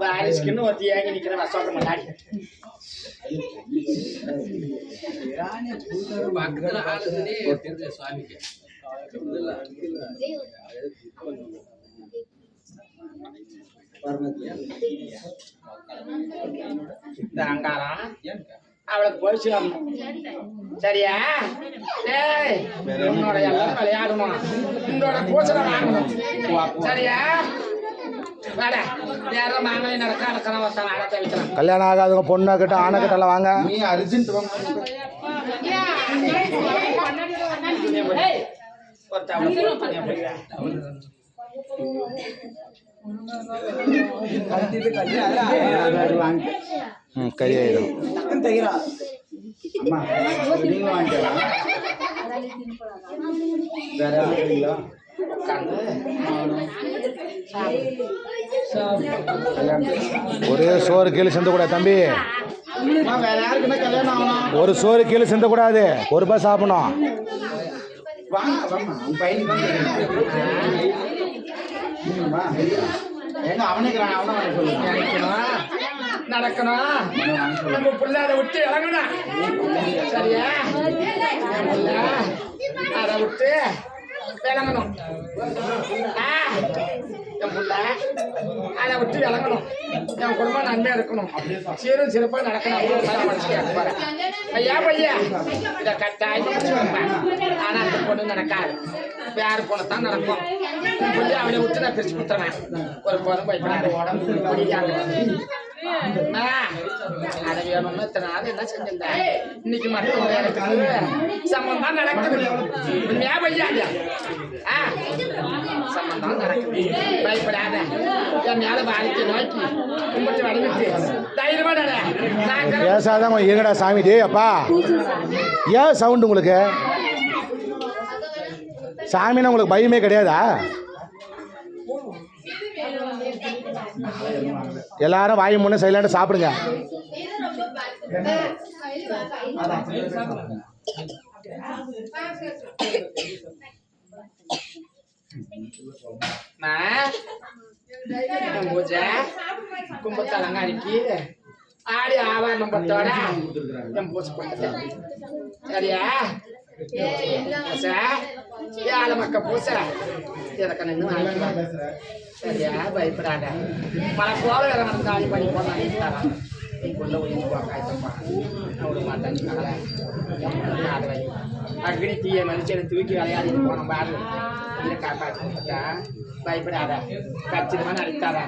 வாரிசுக்குன்னு ஒருத்தி ஏங்கி நிக்கிற வசோட்ட முன்னாடி பக்கத்துல ஆளுதுன்னே தெரிஞ்ச சுவாமிக்கு இந்த அங்காரம் அவளுக்கு போய் சேரணும் சரியா ஏய் உன்னோட எல்லாம் விளையாடணும் உன்னோட பூசலை வாங்கணும் சரியா கல்யாணம் ஆகாதவங்க பொண்ணு கிட்ட ஆணை கிட்ட எல்லாம் வாங்க. நீ அர்ஜென்ட் வாங்க ஏய், ஒருத்தன் அவளை போய் பண்ணியா போய். ம் கறி ஆயிடும் அம்மா நீங்களும் வாங்கிக்கலாம். வேற ஒரே சோறு கீழே சிந்தக்கூடாது தம்பி. ஒரு சோறு கீழே சிந்தக்கூடாது ஒரு ரூபாய் சாப்பிடணும். நடக்கணும். நம்ம புள்ள அதை விட்டு இறங்கணும். சரியா? என் புள்ள அதை விட்டு விளங்கணும். ஆ, என் புள்ள அதை விட்டு விளங்கணும். என் குடும்பம் நன்மையா இருக்கணும். சீரும் சிறப்பாக நடக்கணும். ஐயா பையா. இதை கட்டாயம் முடிச்சு ஆனா அந்த பொண்ணு நடக்காது. வேற பொண்ணு தான் நடக்கும். உன் அவனை விட்டு நான் பிரிச்சு கொடுத்துறேன் ஒரு போதும் பயப்படாத உடம்பு முடியாது அது வேணும்னு இத்தனை நாள் என்ன செஞ்சிருந்தேன் இன்னைக்கு மட்டும் சம்பந்தம் நடக்குது உண்மையா சம்பந்தம் நடக்குது பயப்படாத என் மேல பாதிக்க நோக்கி கும்பிட்டு தைரியமா பேசாதான் இருங்கடா சாமி? டே அப்பா. ஏன் சவுண்டு உங்களுக்கு? சாமின்னா உங்களுக்கு பயமே கிடையாதா? எல்லாரும் வாய் முன்ன சைலண்ட் சாப்பிடுங்க. அம்மா, என் கும்பத்தலங்காரிக்கு ஆடி ஆவாரணம் பத்தோட என் பூஜை சரியா? ఆలమక్క పూసా? ఇదొక నిన్ను సరియా భయపడాడా మన కోరు మనం దాని పడిపోతాను காலி பண்ணி போனாங்க உள்ள உயிர் காய்ச்சப்பா விட மாட்டேன் மகளை அது வை அக்னி தீய மனுஷனை தூக்கி விளையாடிட்டு போன பாரு இதை காப்பாற்றா பயப்படாத கச்சிதமா நடித்தாரா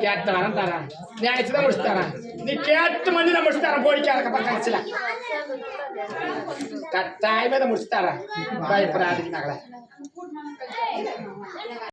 கேட்ட வரம் தரேன் நினைச்சுதான் முடிச்சு தரேன் நீ கேட்டு மணி நான் முடிச்சு தரேன் போடிக்காத பக்கத்துல கட்டாயமே அதை முடிச்சு தரேன் பயப்படாதீங்க மகளை.